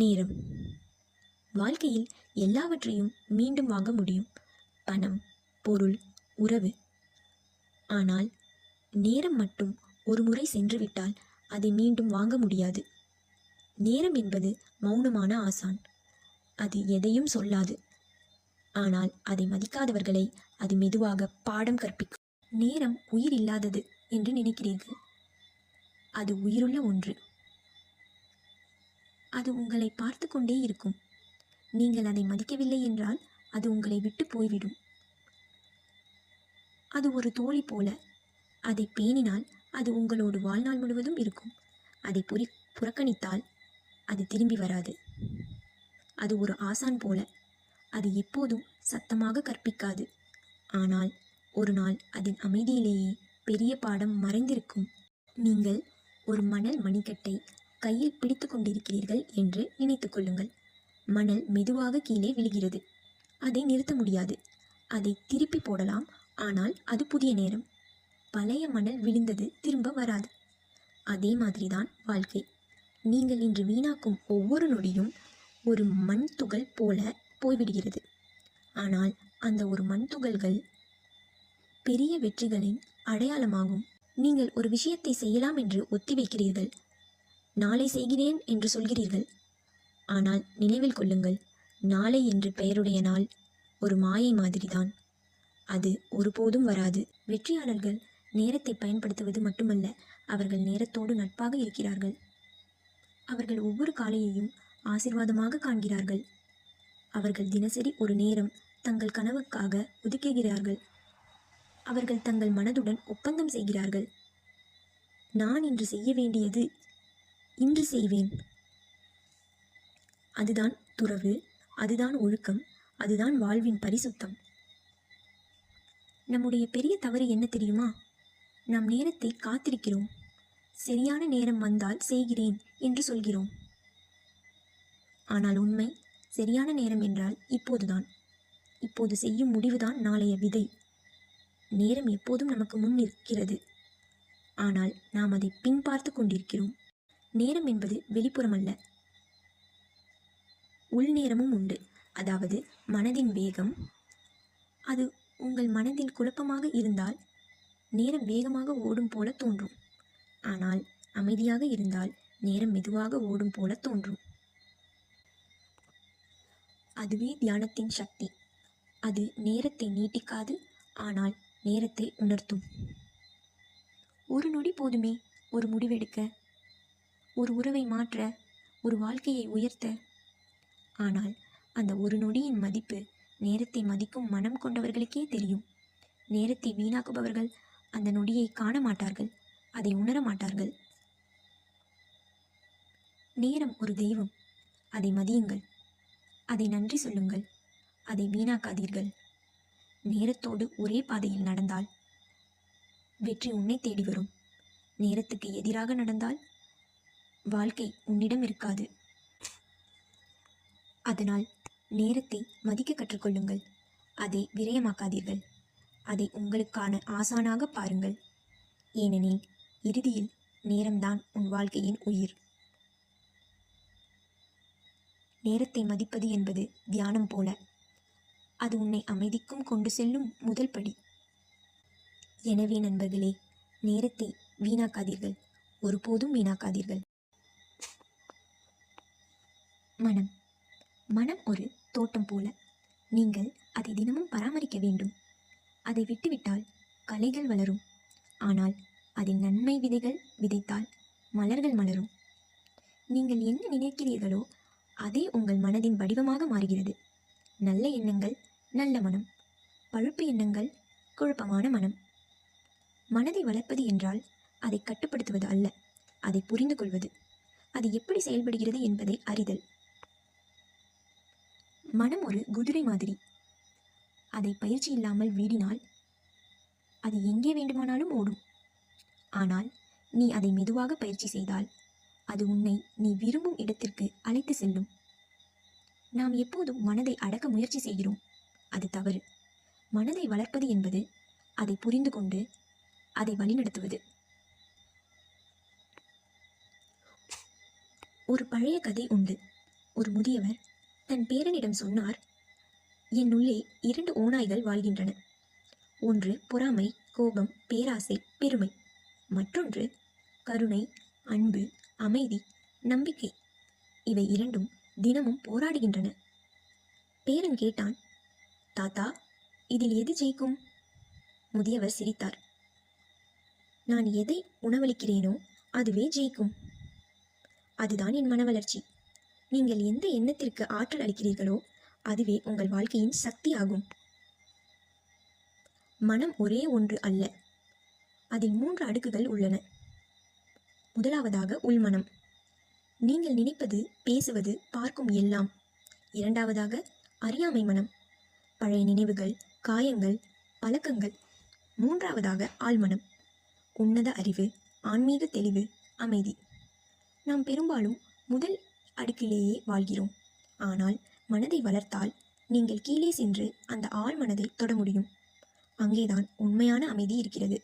நேரம். வாழ்க்கையில் எல்லாவற்றையும் மீண்டும் வாங்க முடியும். பணம் பொருள் உறவு. ஆனால் நேரம் மட்டும் ஒரு முறை சென்றுவிட்டால் அதை மீண்டும் வாங்க முடியாது. நேரம் என்பது மௌனமான ஆசான். அது எதையும் சொல்லாது. ஆனால் அதை மதிக்காதவர்களை அது மெதுவாக பாடம் கற்பிக்கும். நேரம் உயிர் இல்லாதது என்று நினைக்கிறீர்கள். அது உயிருள்ள ஒன்று. அது உங்களை பார்த்து கொண்டே இருக்கும். நீங்கள் அதை மதிக்கவில்லை என்றால் அது உங்களை விட்டு போய்விடும். அது ஒரு தோழி போல. அதை பேணினால் அது உங்களோடு வாழ்நாள் முழுவதும் இருக்கும். அதை புரி புறக்கணித்தால் அது திரும்பி வராது. அது ஒரு ஆசான் போல. அது எப்போதும் சத்தமாக கற்பிக்காது. ஆனால் ஒரு நாள் அதன் அமைதியிலேயே பெரிய பாடம் மறைந்திருக்கும். நீங்கள் ஒரு மணல் மணிக்கட்டை கையில் பிடித்து கொண்டிருக்கிறீர்கள் என்று நினைத்து கொள்ளுங்கள். மணல் மெதுவாக கீழே விழுகிறது. அதை நிறுத்த முடியாது. அதை திருப்பி போடலாம். ஆனால் அது புதிய நேரம். பழைய மணல் விழுந்தது திரும்ப வராது. அதே மாதிரிதான் வாழ்க்கை. நீங்கள் இன்று வீணாக்கும் ஒவ்வொரு நொடியும் ஒரு மண் துகள் போல போய்விடுகிறது. ஆனால் அந்த ஒரு மண் துகள்கள் பெரிய வெற்றிகளின் அடையாளமாகும். நீங்கள் ஒரு விஷயத்தை செய்யலாம் என்று ஒத்திவைக்கிறீர்கள். நாளை செய்கிறேன் என்று சொல்கிறீர்கள். ஆனால் நினைவில் கொள்ளுங்கள் நாளை என்று பெயருடைய நாள் ஒரு மாயை மாதிரிதான். அது ஒருபோதும் வராது. வெற்றியாளர்கள் நேரத்தை பயன்படுத்துவது மட்டுமல்ல அவர்கள் நேரத்தோடு நட்பாக இருக்கிறார்கள். அவர்கள் ஒவ்வொரு காலையையும் ஆசிர்வாதமாக காண்கிறார்கள். அவர்கள் தினசரி ஒரு நேரம் தங்கள் கனவுக்காக ஒதுக்குகிறார்கள். அவர்கள் தங்கள் மனதுடன் ஒப்பந்தம் செய்கிறார்கள். நான் இன்று செய்ய வேண்டியது இன்று செய்வேன். அதுதான் துறவு அதுதான் ஒழுக்கம் அதுதான் வாழ்வின் பரிசுத்தம். நம்முடைய பெரிய தவறு என்ன தெரியுமா? நம் நேரத்தை காத்திருக்கிறோம். சரியான நேரம் வந்தால் செய்கிறேன் என்று சொல்கிறோம். ஆனால் உண்மை சரியான நேரம் என்றால் இப்போதுதான். இப்போது செய்யும் முடிவுதான் நாளைய விதை. நேரம் எப்போதும் நமக்கு முன் நிற்கிறது. ஆனால் நாம் அதை பின்பார்த்து கொண்டிருக்கிறோம். நேரம் என்பது வெளிப்புறமல்ல. உள் நேரமும் உண்டு. அதாவது மனதின் வேகம். அது உங்கள் மனதில் குழப்பமாக இருந்தால் நேரம் வேகமாக ஓடும் போல தோன்றும். ஆனால் அமைதியாக இருந்தால் நேரம் மெதுவாக ஓடும் போல தோன்றும். அதுவே தியானத்தின் சக்தி. அது நேரத்தை நீட்டிக்காது ஆனால் நேரத்தை உணர்த்தும். ஒரு நொடி போதுமே ஒரு முடிவெடுக்க. ஒரு உறவை மாற்ற ஒரு வாழ்க்கையை உயர்த்த. ஆனால் அந்த ஒரு நொடியின் மதிப்பு நேரத்தை மதிக்கும் மனம் கொண்டவர்களுக்கே தெரியும். நேரத்தை வீணாக்குபவர்கள் அந்த நொடியை காண மாட்டார்கள் அதை உணர மாட்டார்கள். நேரம் ஒரு தெய்வம் அதை மதியுங்கள். அதை நன்றி சொல்லுங்கள் அதை வீணாக்காதீர்கள். நேரத்தோடு ஒரே பாதையில் நடந்தால் வெற்றி உன்னை தேடி வரும். நேரத்துக்கு எதிராக நடந்தால் வாழ்க்கை உன்னிடம் இருக்காது. அதனால் நேரத்தை மதிக்க கற்றுக்கொள்ளுங்கள். அதை விரயமாக்காதீர்கள். அதை உங்களுக்கான ஆசானாக பாருங்கள். ஏனெனில் இறுதியில் நேரம்தான் உன் வாழ்க்கையின் உயிர். நேரத்தை மதிப்பது என்பது தியானம் போல. அது உன்னை அமைதிக்கும் கொண்டு செல்லும் முதல் படி. எனவே நண்பர்களே நேரத்தை வீணாக்காதீர்கள். ஒருபோதும் வீணாக்காதீர்கள். மனம். மனம் ஒரு தோட்டம் போல. நீங்கள் அதை தினமும் பராமரிக்க வேண்டும். அதை விட்டுவிட்டால் கலைகள் வளரும். ஆனால் அதில் நன்மை விதைகள் விதைத்தால் மலர்கள் மலரும். நீங்கள் என்ன நினைக்கிறீர்களோ அதே உங்கள் மனதின் வடிவமாக மாறுகிறது. நல்ல எண்ணங்கள் நல்ல மனம். பழுப்பு எண்ணங்கள் குழப்பமான மனம். மனதை வளர்ப்பது என்றால் அதை கட்டுப்படுத்துவது அல்ல அதை புரிந்து கொள்வது அது எப்படி செயல்படுகிறது என்பதை அறிதல். மனம் ஒரு குதிரை மாதிரி. அதை பயிற்சி இல்லாமல் வீடினால் அது எங்கே வேண்டுமானாலும் ஓடும். ஆனால் நீ அதை மெதுவாக பயிற்சி செய்தால் அது உன்னை நீ விரும்பும் இடத்திற்கு அழைத்து செல்லும். நாம் எப்போதும் மனதை அடக்க முயற்சி செய்கிறோம். அது தவறு. மனதை வளர்ப்பது என்பது அதை புரிந்து கொண்டு அதை வழிநடத்துவது. ஒரு பழைய கதை உண்டு. ஒரு முதியவர் தன் பேரனிடம் சொன்னார் என்னுள்ளே இரண்டு ஓநாய்கள் வாழ்கின்றன. ஒன்று பொறாமை கோபம் பேராசை பெருமை. மற்றொன்று கருணை அன்பு அமைதி நம்பிக்கை. இவை இரண்டும் தினமும் போராடுகின்றன. பேரன் கேட்டான் தாத்தா இதில் எது ஜெயிக்கும்? முதியவர் சிரித்தார் நான் எதை உணவளிக்கிறேனோ அதுவே ஜெயிக்கும். அதுதான் என் மன வளர்ச்சி நீங்கள் எந்த எண்ணத்திற்கு ஆற்றல் அளிக்கிறீர்களோ அதுவே உங்கள் வாழ்க்கையின் சக்தி ஆகும் மனம் ஒரே ஒன்று அல்ல அதில் மூன்று அடுக்குகள் உள்ளன. முதலாவதாக உள்மனம் நீங்கள் நினைப்பது பேசுவது பார்க்கும் எல்லாம். இரண்டாவதாக அறியாமை மனம். பழைய நினைவுகள் காயங்கள் பழக்கங்கள். மூன்றாவதாக ஆழ்மனம் உன்னத அறிவு ஆன்மீக தெளிவு அமைதி. நாம் பெரும்பாலும் முதல் அடுக்கிலேயே வாழ்கிறோம். ஆனால் மனதை வளர்த்தால் நீங்கள் கீழே சென்று அந்த ஆழ்மனதை தொட முடியும். அங்கேதான் உண்மையான அமைதி இருக்கிறது.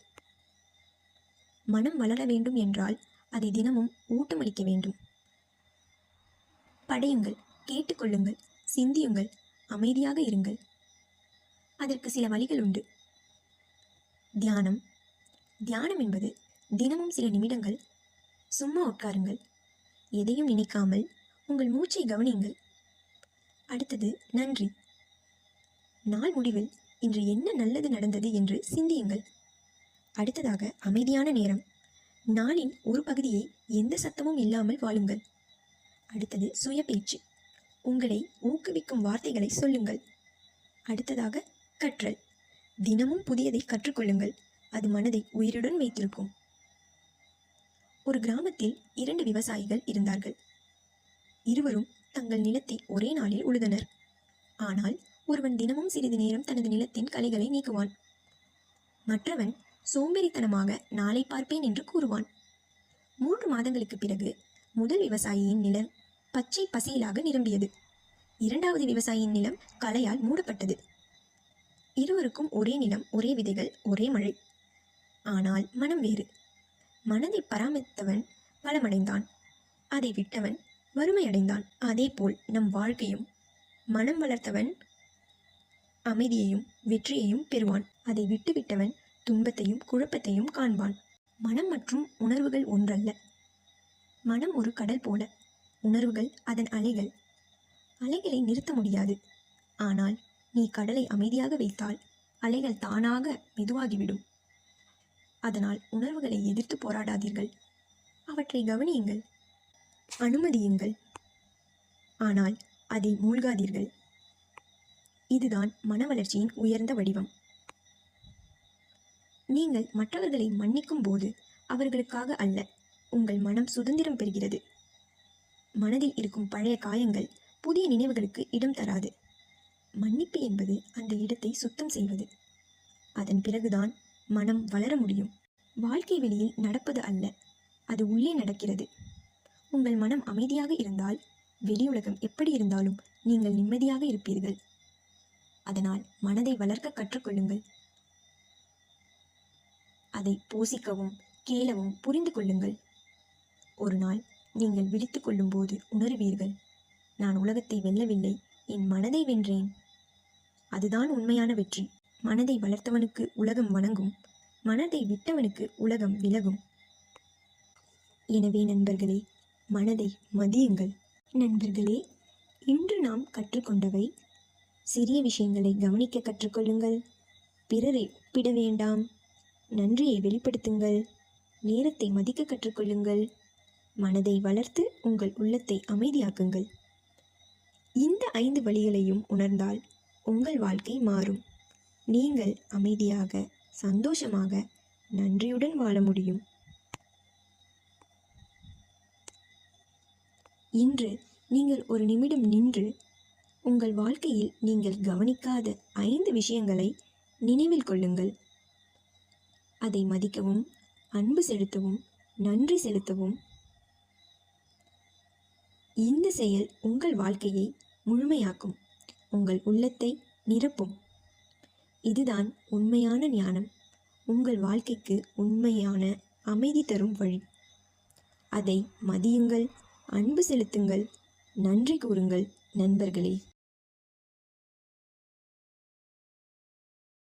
மனம் வளர வேண்டும் என்றால் அதை தினமும் ஊட்டமளிக்க வேண்டும். படையுங்கள் கேட்டுக்கொள்ளுங்கள் சிந்தியுங்கள் அமைதியாக இருங்கள். அதற்கு சில வழிகள் உண்டு. தியானம். தியானம் என்பது தினமும் சில நிமிடங்கள் சும்மா உட்காருங்கள். எதையும் நினைக்காமல் உங்கள் மூச்சை கவனியுங்கள். அடுத்தது நன்றி. நாள் முடிவில் இன்று என்ன நல்லது நடந்தது என்று சிந்தியுங்கள். அடுத்ததாக அமைதியான நேரம். நாளின் ஒரு பகுதியை எந்த சத்தமும் இல்லாமல் வாழுங்கள். அடுத்தது சுய பேச்சு உங்களை ஊக்குவிக்கும் வார்த்தைகளை சொல்லுங்கள். அடுத்ததாக கற்றல். தினமும் புதியதை கற்றுக்கொள்ளுங்கள். அது மனதை உயிருடன் வைத்திருக்கும். ஒரு கிராமத்தில் இரண்டு விவசாயிகள் இருந்தார்கள். இருவரும் தங்கள் நிலத்தை ஒரே நாளில் உழுதனர். ஆனால் ஒருவன் தினமும் சிறிது நேரம் தனது நிலத்தின் களைகளை நீக்குவான். மற்றவன் சோம்பேறித்தனமாக நாளை பார்ப்பேன் என்று கூறுவான். மூன்று மாதங்களுக்கு பிறகு முதல் விவசாயியின் நிலம் பச்சை பசியிலாக நிரம்பியது. இரண்டாவது விவசாயியின் நிலம் களையால் மூடப்பட்டது. இருவருக்கும் ஒரே நிலம் ஒரே விதைகள் ஒரே மழை. ஆனால் மனம் வேறு. மனதை பராமரித்தவன் வளமடைந்தான் அதை விட்டவன் வறுமையடைந்தான். அதேபோல் நம் வாழ்க்கையும் மனம் வளர்த்தவன் அமைதியையும் வெற்றியையும் பெறுவான். அதை விட்டுவிட்டவன் துன்பத்தையும் குழப்பத்தையும் காண்பான். மனம் மற்றும் உணர்வுகள் ஒன்றல்ல. மனம் ஒரு கடல் போல. உணர்வுகள் அதன் அலைகள். அலைகளை நிறுத்த முடியாது. ஆனால் நீ கடலை அமைதியாக வைத்தால் அலைகள் தானாக மெதுவாகிவிடும். அதனால் உணர்வுகளை எதிர்த்து போராடாதீர்கள். அவற்றை கவனியுங்கள். அனுமதியுங்கள். ஆனால் அதில் மூழ்காதீர்கள். இதுதான் மன வளர்ச்சியின் உயர்ந்த வடிவம். நீங்கள் மற்றவர்களை மன்னிக்கும் போது அவர்களுக்காக அல்ல உங்கள் மனம் சுதந்திரம் பெறுகிறது. மனதில் இருக்கும் பழைய காயங்கள் புதிய நினைவுகளுக்கு இடம் தராது. மன்னிப்பு என்பது அந்த இடத்தை சுத்தம் செய்வது. அதன் பிறகுதான் மனம் வளர முடியும். வாழ்க்கை வெளியில் நடப்பது அல்ல அது உள்ளே நடக்கிறது. உங்கள் மனம் அமைதியாக இருந்தால் வெளியுலகம் எப்படி இருந்தாலும் நீங்கள் நிம்மதியாக இருப்பீர்கள். அதனால் மனதை வளர்க்க கற்றுக்கொள்ளுங்கள் அதை போசிக்கவும் கேளவும் புரிந்து கொள்ளுங்கள். ஒரு நாள் நீங்கள் விழித்து கொள்ளும்போது உணருவீர்கள். நான் உலகத்தை வெல்லவில்லை என் மனதை வென்றேன். அதுதான் உண்மையான வெற்றி. மனதை வளர்த்தவனுக்கு உலகம் வணங்கும். மனதை விட்டவனுக்கு உலகம் விலகும். எனவே நண்பர்களே மனதை மதியுங்கள். நண்பர்களே இன்று நாம் கற்றுக்கொண்டவை சிறிய விஷயங்களை கவனிக்க கற்றுக்கொள்ளுங்கள். பிறரை ஒப்பிட வேண்டாம். நன்றியை வெளிப்படுத்துங்கள். நேரத்தை மதிக்க கற்றுக்கொள்ளுங்கள். மனதை வளர்த்து உங்கள் உள்ளத்தை அமைதியாக்குங்கள். இந்த ஐந்து வழிகளையும் உணர்ந்தால் உங்கள் வாழ்க்கை மாறும். நீங்கள் அமைதியாக சந்தோஷமாக நன்றியுடன் வாழ முடியும். இன்று நீங்கள் ஒரு நிமிடம் நின்று உங்கள் வாழ்க்கையில் நீங்கள் கவனிக்காத ஐந்து விஷயங்களை நினைவில் கொள்ளுங்கள். அதை மதிக்கவும் அன்பு செலுத்தவும் நன்றி செலுத்தவும். இந்த செயல் உங்கள் வாழ்க்கையை முழுமையாக்கும் உங்கள் உள்ளத்தை நிரப்பும். இதுதான் உண்மையான ஞானம். உங்கள் வாழ்க்கைக்கு உண்மையான அமைதி தரும் வழி. அதை மதியுங்கள். அன்பு செலுத்துங்கள். நன்றி கூறுங்கள் நண்பர்களே.